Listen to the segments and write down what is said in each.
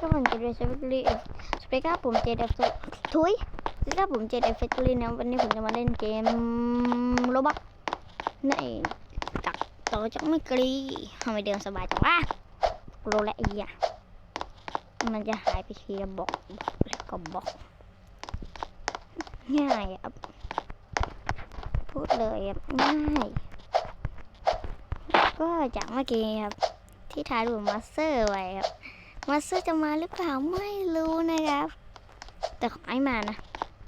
ครับผมเจเดฟเฟคลีสวัสดีครับผมเจเดฟทุยสวัสดีครับผมเจเดฟเฟคลีนะวันนี้ผมจะมาเล่นเกมโรบักนั่นจากต่อจากไม่กรีทำไมเดินสบายจังวะโรและไอ้ยะมันจะหายไปทีละบอกบอกแล้วก็บอกง่ายอะพูดเลยอะง่าย ก็จากเมื่อกี้ครับที่ถ่ายรูปมาสเตอร์ไว้ครับ มาสเตอร์จะมาหรือเปล่าไม่รู้นะครับ แต่ขอให้มานะ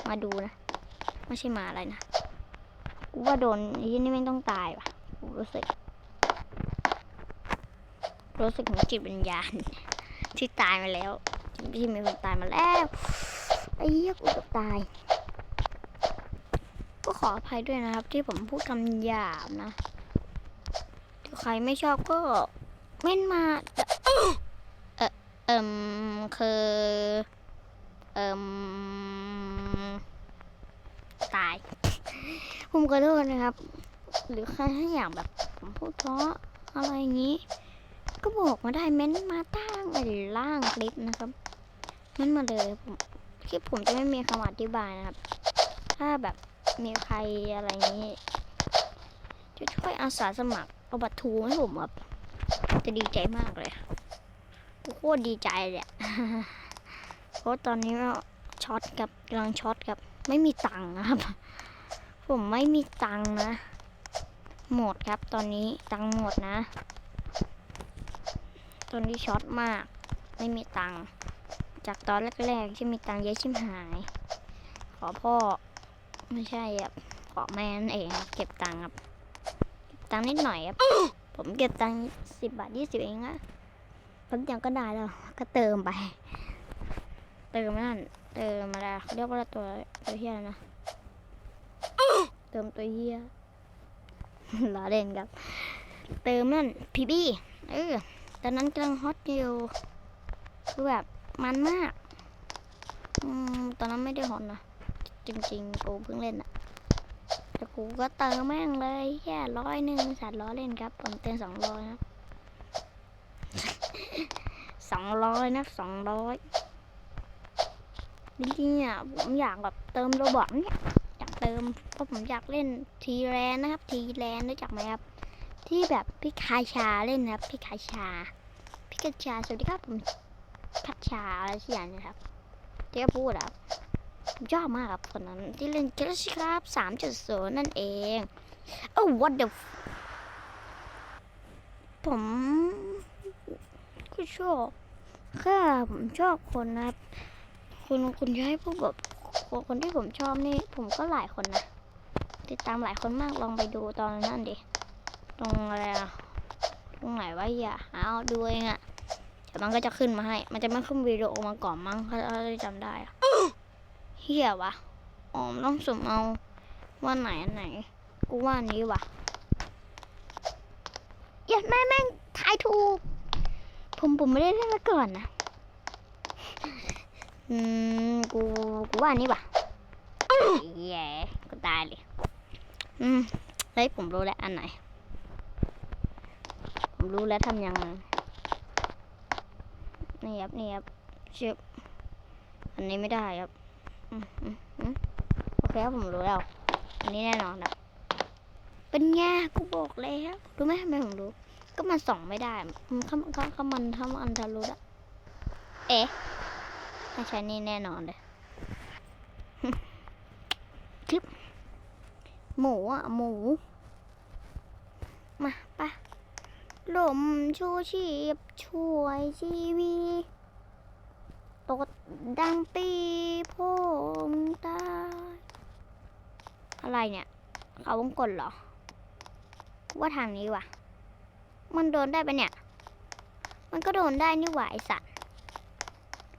มาดูนะ ไม่ใช่มาอะไรนะ กูว่าโดนยี่นี่ไม่ต้องตายว่ะกูรู้สึก รู้สึกถึงจิตวิญญาณ ที่ตายมาแล้วที่มีคนตายมาแล้วไอ้เหี้ยกูจะตาย ก็ขออภัยด้วยนะครับ ที่ผมพูดคำหยาบนะถ้าใครไม่ชอบก็เม่นมาเออ เอิมคือเอิมตาย ผมขอโทษนะครับ หรือใครถ้าอยากแบบผมพูดเพราะอะไรอย่างนี้ ก็บอกมาได้เม้นมาตั้งไอล่างคลิปนะครับเม้นมาเลยผมคลิปผมจะไม่มีคำอธิบายนะครับ ถ้าแบบมีใครอะไรอย่างนี้ จะช่วยอาสาสมัครเอาบัตรทูให้ผมครับจะดีใจมากเลย โคตรดีใจเลยอะเพราะตอนนี้ก็ช็อตกับกำลังช็อตกับ ไม่มีตังค์นะครับ ผมไม่มีตังค์นะ หมดครับตอนนี้ตังค์หมดนะ ตอนนี้ช็อตมาก ไม่มีตังค์จากตอนแรกๆที่มีตังค์เยอะชิมหาย ขอพ่อไม่ใช่ครับขอแม่นั่นเองครับเก็บตังค์ครับ เก็บตังค์นิดหน่อยครับ ผมเก็บตังค์สิบบาทยี่สิบเองอะ แป๊บเดียวก็ได้แล้ว ก็เติมไป เติมนั่น เติมมาแล้วเขาเรียกว่าตัวตัวเฮียอะไรนะ เติมตัวเฮียล้อเล่นครับ เติมนั่นพีบีเออ ตอนนั้นกำลังฮอตอยู่คือแบบมันมาก อืม ตอนนั้นไม่ได้ฮอตนะ จริงๆ กูเพิ่งเล่นอะแต่กูก็เติมแม่งเลยแค่ร้อยหนึ่งสัตว์ล้อเล่นครับ ผมเติมสองร้อยนะ สองร้อยนะสองร้อยจริงๆอะผมอยากแบบเติมโรบอทเนี่ยอยากเติมเพราะผมอยากเล่นทีแลนนะครับทีแลนรู้จักไหมครับ ที่แบบพี่คาชาเล่นนะครับพี่คาชาพี่คาชาสวัสดีครับผมคัชชาอะไรสักอย่างนะครับที่เขาพูดครับผมชอบมากครับคนนั้นที่เล่นเกลชิครับสามจุดศูนย์นั่นเองโอ้ what the ผมก็ชอบ ค่ผมชอบคนนะครับคุณคุณจะให้พวกแบบคนคนที่ผมชอบนี่ ผมก็หลายคนนะ ติดตามหลายคนมากลองไปดูตอนนั้นดิตรงอะไรอะตรงไหนวะอย่าเอาดูเองอะเดี๋ยวมันก็จะขึ้นมาให้ มันจะไม่ขึ้นวิดีโอมาก่อนมั้งถ้าถ้าจำได้อะเฮียวะอ๋อมต้องสุ่มเอาว่าไหนอันไหน กูว่านนี้วะอย่าแม่แม่งทายถูก ผมผมไม่ได้เล่นมาก่อนนะ อืม กูกูว่านนี้วะแย่กูตายเลยอืมเฮ้ยผมรู้แล้วอันไหน ผมรู้แล้วทำยังไงนี่ครับนี่ครับเชือบอันนี้ไม่ได้ครับอืมอืมโอเคครับผมรู้แล้ว อันนี้แน่นอนครับเป็นไงกูบอกแล้วรู้ไหมทำไมผมรู้ ก็มันส่องไม่ได้มันเขาเขาเข้ามันทำอันทะลุอะเอ๊ะไม่ใช่นี่แน่นอนเลยคลิปหมูอะหมู มาปะลมชูชีพช่วยชีวีตดดังปีพงตายอะไรเนี่ย เขาวงกลเหรอ ว่าทางนี้ว่ะ มันโดนได้ปะเนี่ย มันก็โดนได้นี่หว่าไอสัตว์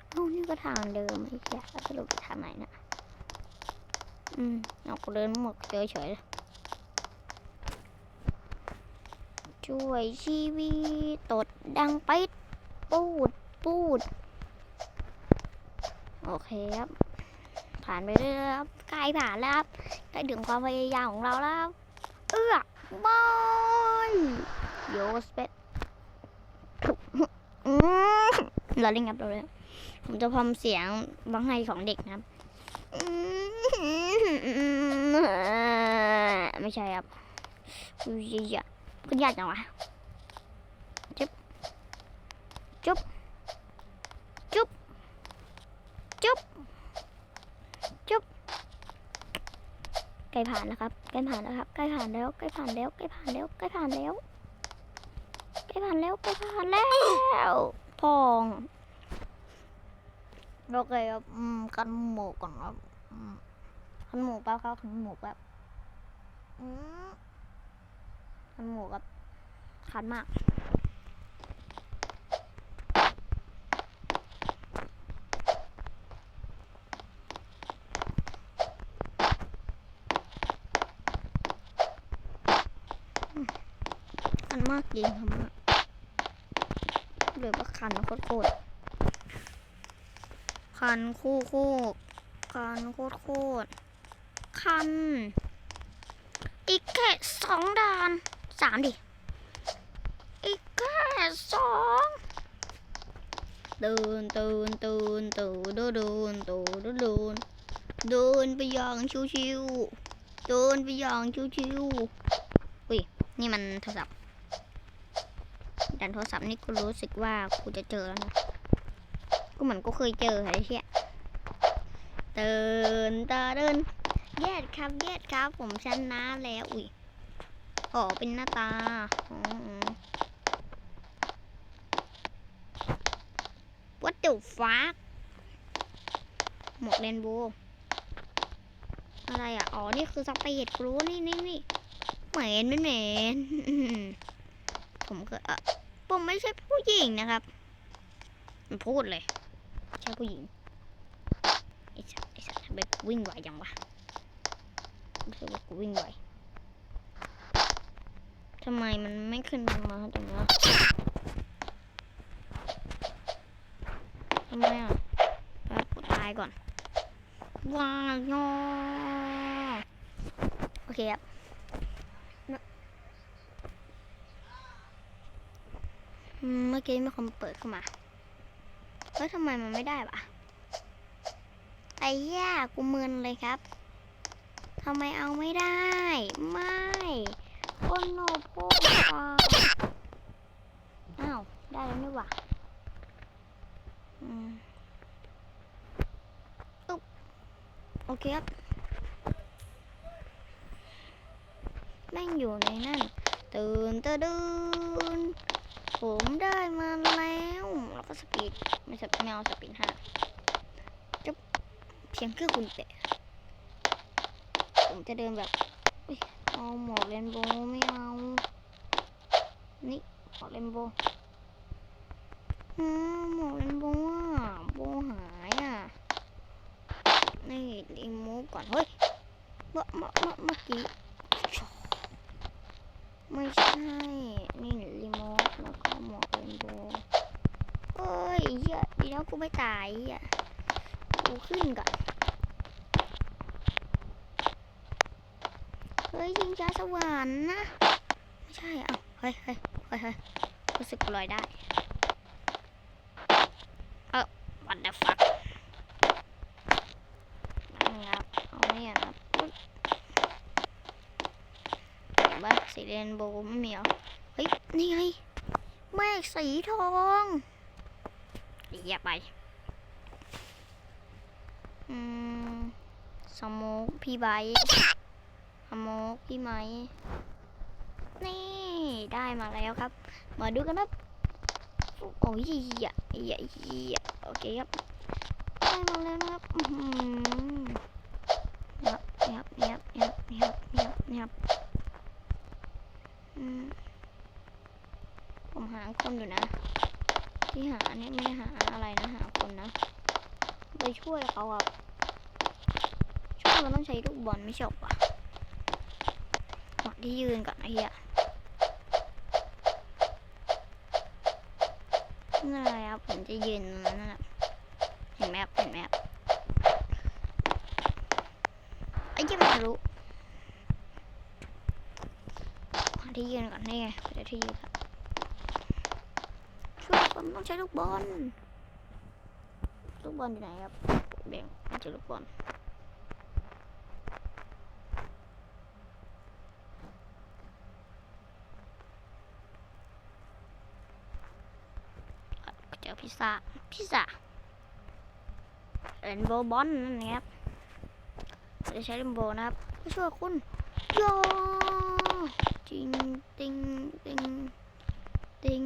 เอ้นี่ก็ทางเดิมไอ้เหี้ยสรุปทางไหนนะอืมเอกเดินหมดเจอเฉยเลยช่วยชีวิตตดดังไปปูดปูด โอเคครับ ผ่านไปเรื่อยครับใกล้ผ่านแล้วครับใกล้ถึงความพยายามของเราแล้ว เอื้อ โยสเปดเราเล่นครับเราเล่นผมจะพอมเสียงร้องไห้ของเด็กนะครับไม่ใช่ครับอุ้ยอะคุณยากจังวะจุ๊บจุ๊บจุ๊บจุ๊บจุ๊บใกล้ผ่านแล้วครับใกล้ผ่านแล้วครับใกล้ผ่านแล้วใกล้ผ่านแล้วใกล้ผ่านแล้วใกล้ผ่านแล้ว ใกล้ผ่านแล้วใกล้ผ่านแล้วพองโอเคครับอืมกันหมูก่อนครับอืมกันหมูแป๊บครับกันหมูแป๊บอืมกันหมูครับคันมากคันมากจริงครับ เหลือก็คันโคตรโคตรคันคู่คู่คันโคตรโคตรคัน อีกแค่สองด่านสามดิ อีกแค่สองตูนตูนตูนตูดูดูนตูดูดูนเดินไปย่างชิวชิวดินไปย่างชิวชิวอุ้ย นี่มันโทรศัพท์ ดันโทรศัพท์นี่กูรู้สึกว่ากูจะเจอแล้วนะก็เหมือนก็เคยเจออะไรเชี่ยเดินตาเดินแยดครับแยดครับ ผมชนะแล้วอุ้ยอ๋อเป็นหน้าตาอ๋อ What the fuck หมวกเรนโบว์อะไรอะ อ๋อ นี่คือสเปดกรูนี่นี่นี่เหม็นไม่เหม็นผมก็เออ ผมไม่ใช่ผู้หญิงนะครับพูดเลยใช่ผู้หญิงไอ้สัตว์ไอ้สัตว์ทำไมกูวิ่งไหวจังวะรู้สึกว่ากูวิ่งไหวทำไมมันไม่ขึ้นมาจังวะทำไมอะแป๊บกูตายก่อนว้าวงอโอเคครับอืม เมื่อกี้มีคนเปิดเข้ามาเฮ้ยทำไมมันไม่ได้วะไอ้ย่ากูมึนเลยครับทำไมเอาไม่ได้ ไม่โอ้โนโพอ้าว ได้แล้วนี่หว่าอืมอุ๊บโอเคครับ แม่งอยู่ในนั่น ตื่นตะดืน ผมได้มาแล้วแล้วก็สปีดไม่สปีดไม่เอาสปีดห้าจุ๊บเพียงแค่คุณเตะผมจะเดินแบบเอาหมวกเรนโบว์ไม่เอา นี่หมวกเรนโบว์หมวกเรนโบว์อะโบหายอะ นี่รีโมทก่อน เฮ้ยเมื่อเมื่อเมื่อเมื่อกี้ไม่ใช่ นี่รีโมท แล้วก็หมวกเรนโบเอ้ยเหี้ยดีแล้วกูไม่ตายเหี้ยกูขึ้นก่อนเฮ้ยยิงช้าสวรรค์นะไม่ใช่อะเฮ้ยเฮ้ยเฮ้ยเฮ้ยรู้สึกลอยได้เออ what the fuck นะครับเอาเนี่ยนะครับอุ๊ยเห็นปะสีเรนโบว์ไม่มีเหรอเฮ้ยนี่ไง มฆสีทองเหยียบไปอืมสโมกพี่ไบสโมกพี่ไหมนี่ได้มาแล้วครับ มาดูกันครับโอ้ยเหี้ยเหี้ยเหี้ยโอเคครับได้มาแล้วนะครับอือหือเนี่ยครับเนี่ยครับเนี่ยครับเนี่ยครับเนี่ยครับยครับอืม ผมหาคนอยู่นะ ที่หาเนี่ยไม่ได้หาอะไรนะหาคนนะไปช่วยเขาครับช่วยมันต้องใช้ลูกบอลไม่ใช่หรอวะหวัดที่ยืนก่อนไอ้เหี้ยนั่นอะไรครับผมจะยืนตรงนั้นนั่นแหละเห็นไหมครับเห็นไหมครับไอ้เหี้ยังไม่รู้หาที่ยืนก่อนนี่ไงเดี๋ยวที่ยืนครับ ผมต้องใช้ลูกบอล ลูกบอลอยู่ไหนครับแบ่งไม่เจอลูกบอลเจอพิซซ่า พิซซ่าเรนโบว์บอลนั่นเองครับจะใช้เรนโบว์นะครับช่วยคุณโยจริงติงติง ติง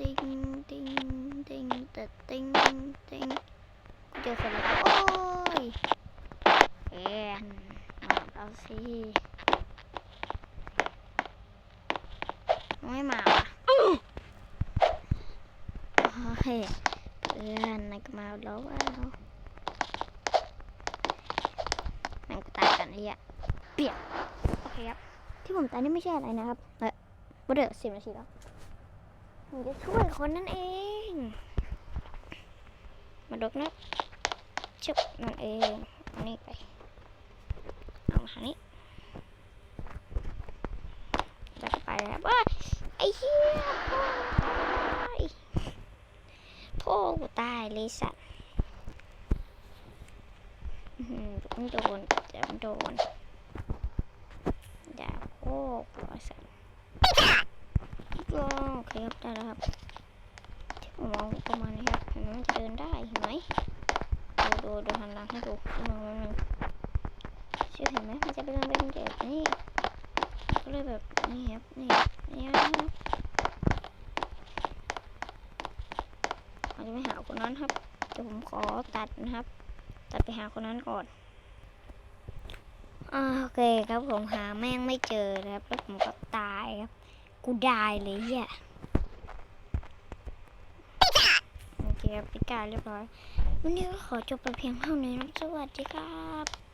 ติงติงติงแต่ติงติงกูเจอคนแล้วครับโอ้ยเอ็นเอาสิไม่มาว่ะโอ้ยเพื่อนนายก็มาแล้วว่าแม่งกูตายกันเหี้ยเปียกโอเคครับ ที่ผมตายนี่ไม่ใช่อะไรนะครับ เออบ่เดือสิบนาทีแล้ว ผมจะช่วยคนนั่นเอง มาดกนะชึบนั่นเองเอานี่ไป เอาทานี้แล้วก็ไปแล้วว้าไอ้เหี้ยพ่อตายพ่อกูตายเลยสัตว์อื้อหืมโดนแต่ไม่โดนอย่าโอ้กลัวสัตว เคครับได้แล้วครับที่ผมองประมาณนี้ครับเห็นไหมมันจะเดินได้เห็นไหมดูดูดูหันหลังให้ดูอีกมองนิดนึงเชื่อเห็นไหมมันจะเป็นเป็นแบบนี้ก็เลยแบบนี่ครับนี่นี่ครับเราจะไปหาคนนั้นครับเดี๋ยวผมขอตัดนะครับ ตัดไปหาคนนั้นก่อนโอเคครับผมหาแม่งไม่เจอนะครับแล้วผมก็ตายครับ กูได้เลยเฮีย คครับพิการเรียบร้อย วันนี้ก็ขอจบไปเพียงเท่านี้นะสวัสดีครับ